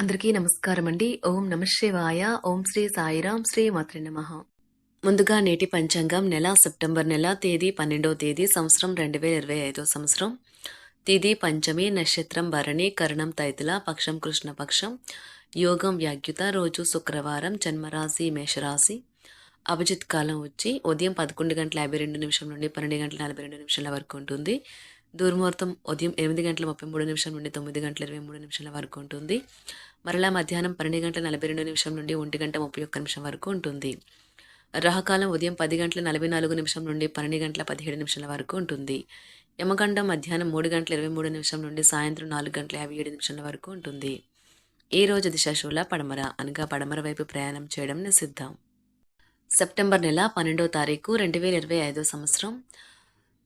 అందరికీ నమస్కారం అండి ఓం నమ శివాయ. ఓం శ్రీ సాయిరాం. శ్రీ మాత్రి నమ. ముందుగా నేటి పంచాంగం నెల సెప్టెంబర్ నెల తేదీ పన్నెండవ తేదీ సంవత్సరం రెండు వేల ఇరవై ఐదో సంవత్సరం. తిథి పంచమి నక్షత్రం భరణి కరణం తైతుల పక్షం కృష్ణపక్షం యోగం వ్యాగ్యుత రోజు శుక్రవారం జన్మరాశి మేషరాశి. అభిజిత్ కాలం వచ్చి ఉదయం పదకొండు గంటల యాభై రెండు నిమిషం నుండి పన్నెండు గంటల నలభై రెండు నిమిషాల వరకు ఉంటుంది. దుర్ముహూర్తం ఉదయం ఎనిమిది గంటల ముప్పై మూడు నిమిషం నుండి తొమ్మిది గంటల ఇరవై మూడు నిమిషాల వరకు ఉంటుంది. మరలా మధ్యాహ్నం పన్నెండు గంటల నలభై రెండు నిమిషం నుండి ఒంటి గంట ముప్పై ఒక్క నిమిషం వరకు ఉంటుంది. రాహకాలం ఉదయం పది గంటల నలభై నాలుగు నిమిషం నుండి పన్నెండు గంటల పదిహేడు నిమిషాల వరకు ఉంటుంది. యమగండం మధ్యాహ్నం మూడు గంటల ఇరవై మూడు నిమిషం నుండి సాయంత్రం నాలుగు గంటల యాభై ఏడు నిమిషాల వరకు ఉంటుంది. ఈ రోజు దిశాశూల పడమర అనగా పడమర వైపు ప్రయాణం చేయడం నిషిద్ధం. సెప్టెంబర్ నెల పన్నెండో తారీఖు రెండు వేల ఇరవై ఐదో సంవత్సరం.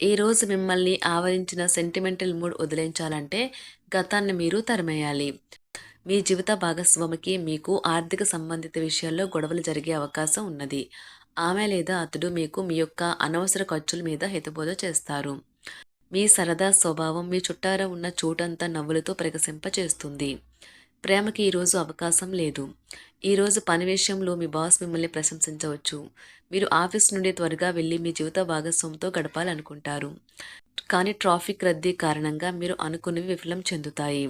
ఈరోజు మిమ్మల్ని ఆవరించిన సెంటిమెంటల్ మూడ్ వదిలించాలంటే గతాన్ని మీరు తరిమేయాలి. మీ జీవిత భాగస్వామికి మీకు ఆర్థిక సంబంధిత విషయాల్లో గొడవలు జరిగే అవకాశం ఉన్నది. ఆమె లేదా అతడు మీకు మీ యొక్క అనవసర ఖర్చుల మీద హితబోధ చేస్తారు. మీ సరదా స్వభావం మీ చుట్టార ఉన్న చోటంతా నవ్వులతో ప్రకసింపచేస్తుంది ప్రేమకి ఈరోజు అవకాశం లేదు. ఈరోజు పని విషయంలో మీ బాస్ మిమ్మల్ని ప్రశంసించవచ్చు. మీరు ఆఫీస్ నుండి త్వరగా వెళ్ళి మీ జీవిత భాగస్వామితో గడపాలనుకుంటారు. కానీ ట్రాఫిక్ రద్దీ కారణంగా మీరు అనుకున్నవి విఫలం చెందుతాయి.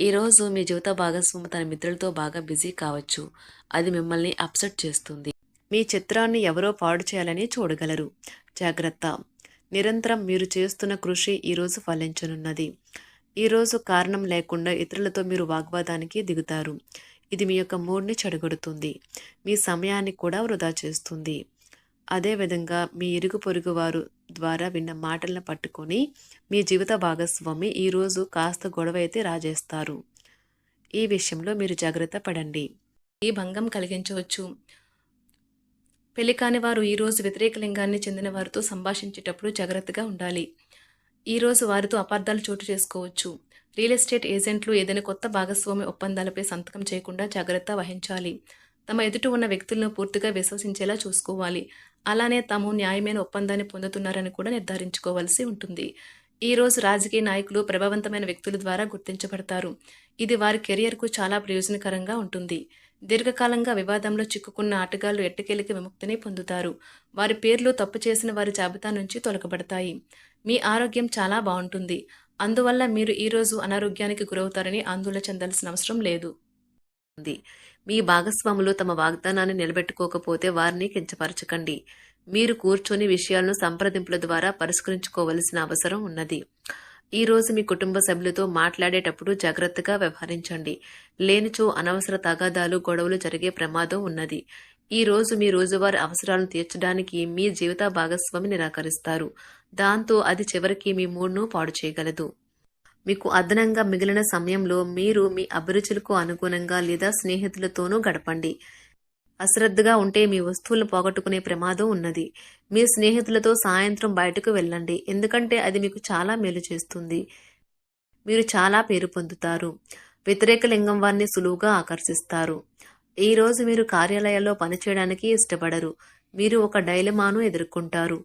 ఈరోజు మీ జీవిత భాగస్వామి తన మిత్రులతో బాగా బిజీ కావచ్చు. అది మిమ్మల్ని అప్సెట్ చేస్తుంది. మీ చిత్రాన్ని ఎవరో పాడు చేయాలని చూడగలరు. జాగ్రత్త. నిరంతరం మీరు చేస్తున్న కృషి ఈరోజు ఫలించనున్నది. ఈరోజు కారణం లేకుండా ఇతరులతో మీరు వాగ్వాదానికి దిగుతారు. ఇది మీ యొక్క మూడ్ని చెడగొడుతుంది. మీ సమయాన్ని కూడా వృధా చేస్తుంది. అదేవిధంగా మీ ఇరుగు పొరుగు వారు ద్వారా విన్న మాటలను పట్టుకొని మీ జీవిత భాగస్వామి ఈరోజు కాస్త గొడవ అయితే రాజేస్తారు. ఈ విషయంలో మీరు జాగ్రత్త పడండి. ఈ భంగం కలిగించవచ్చు. పెళ్ళి కాని వారు ఈరోజు వ్యతిరేక లింగాన్ని చెందిన వారితో సంభాషించేటప్పుడు జాగ్రత్తగా ఉండాలి. ఈరోజు వారితో అపార్థాలు చోటు చేసుకోవచ్చు. రియల్ ఎస్టేట్ ఏజెంట్లు ఏదైనా కొత్త భాగస్వామి ఒప్పందాలపై సంతకం చేయకుండా జాగ్రత్త వహించాలి. తమ ఎదుట ఉన్న వ్యక్తులను పూర్తిగా విశ్వసించేలా చూసుకోవాలి. అలానే తాము న్యాయమైన ఒప్పందాన్ని పొందుతున్నారని కూడా నిర్ధారించుకోవాల్సి ఉంటుంది. ఈ రోజు రాజకీయ నాయకులు ప్రభావవంతమైన వ్యక్తుల ద్వారా గుర్తించబడతారు. ఇది వారి కెరియర్కు చాలా ప్రయోజనకరంగా ఉంటుంది. దీర్ఘకాలంగా వివాదంలో చిక్కుకున్న ఆటగాళ్ళు ఎట్టకేలిక విముక్తిని పొందుతారు. వారి పేర్లు తప్పు చేసిన వారి జాబితా నుంచి తొలగబడతాయి. మీ ఆరోగ్యం చాలా బాగుంటుంది. అందువల్ల మీరు ఈరోజు అనారోగ్యానికి గురవుతారని ఆందోళన చెందాల్సిన అవసరం లేదు. ఉంది. మీ భాగస్వాములు తమ వాగ్దానాన్ని నిలబెట్టుకోకపోతే వారిని కించపరచకండి. మీరు కూర్చొని విషయాలను సంప్రదింపుల ద్వారా పరిష్కరించుకోవలసిన అవసరం ఉన్నది. ఈ రోజు మీ కుటుంబ సభ్యులతో మాట్లాడేటప్పుడు జాగ్రత్తగా వ్యవహరించండి. లేనిచో అనవసర తగాదాలు గొడవలు జరిగే ప్రమాదం ఉన్నది. ఈ రోజు మీ రోజువారి అవసరాలను తీర్చడానికి మీ జీవిత భాగస్వామి నిరాకరిస్తారు. దాంతో అది చివరికి మీ మూడ్ను పాడు చేయగలదు. మీకు అదనంగా మిగిలిన సమయంలో మీరు మీ అభిరుచులకు అనుగుణంగా లేదా స్నేహితులతోనూ గడపండి. అశ్రద్ధగా ఉంటే మీ వస్తువులను పోగొట్టుకునే ప్రమాదం ఉన్నది. మీ స్నేహితులతో సాయంత్రం బయటకు వెళ్ళండి. ఎందుకంటే అది మీకు చాలా మేలు చేస్తుంది. మీరు చాలా పేరు పొందుతారు. వ్యతిరేక లింగం వారిని సులువుగా ఆకర్షిస్తారు. ఈ రోజు మీరు కార్యాలయాల్లో పనిచేయడానికి ఇష్టపడరు. మీరు ఒక డైలమాను ఎదుర్కొంటారు.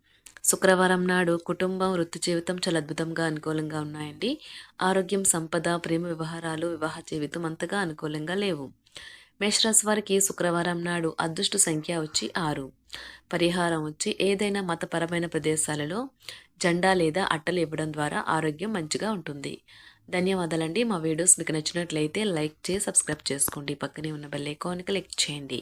శుక్రవారం నాడు కుటుంబం వృత్తి జీవితం చాలా అద్భుతంగా అనుకూలంగా ఉన్నాయండి. ఆరోగ్యం సంపద ప్రేమ వ్యవహారాలు వివాహ జీవితం అంతగా అనుకూలంగా లేవు. మేషరాశి వారికి శుక్రవారం నాడు అదృష్ట సంఖ్య వచ్చి ఆరు. పరిహారం వచ్చి ఏదైనా మతపరమైన ప్రదేశాలలో జెండా లేదా అట్టలు ఇవ్వడం ద్వారా ఆరోగ్యం మంచిగా ఉంటుంది. ధన్యవాదాలండి. మా వీడియోస్ మీకు నచ్చినట్లయితే లైక్ చేసి సబ్స్క్రైబ్ చేసుకోండి. పక్కనే ఉన్న బెల్ ఐకాన్కి క్లిక్ చేయండి.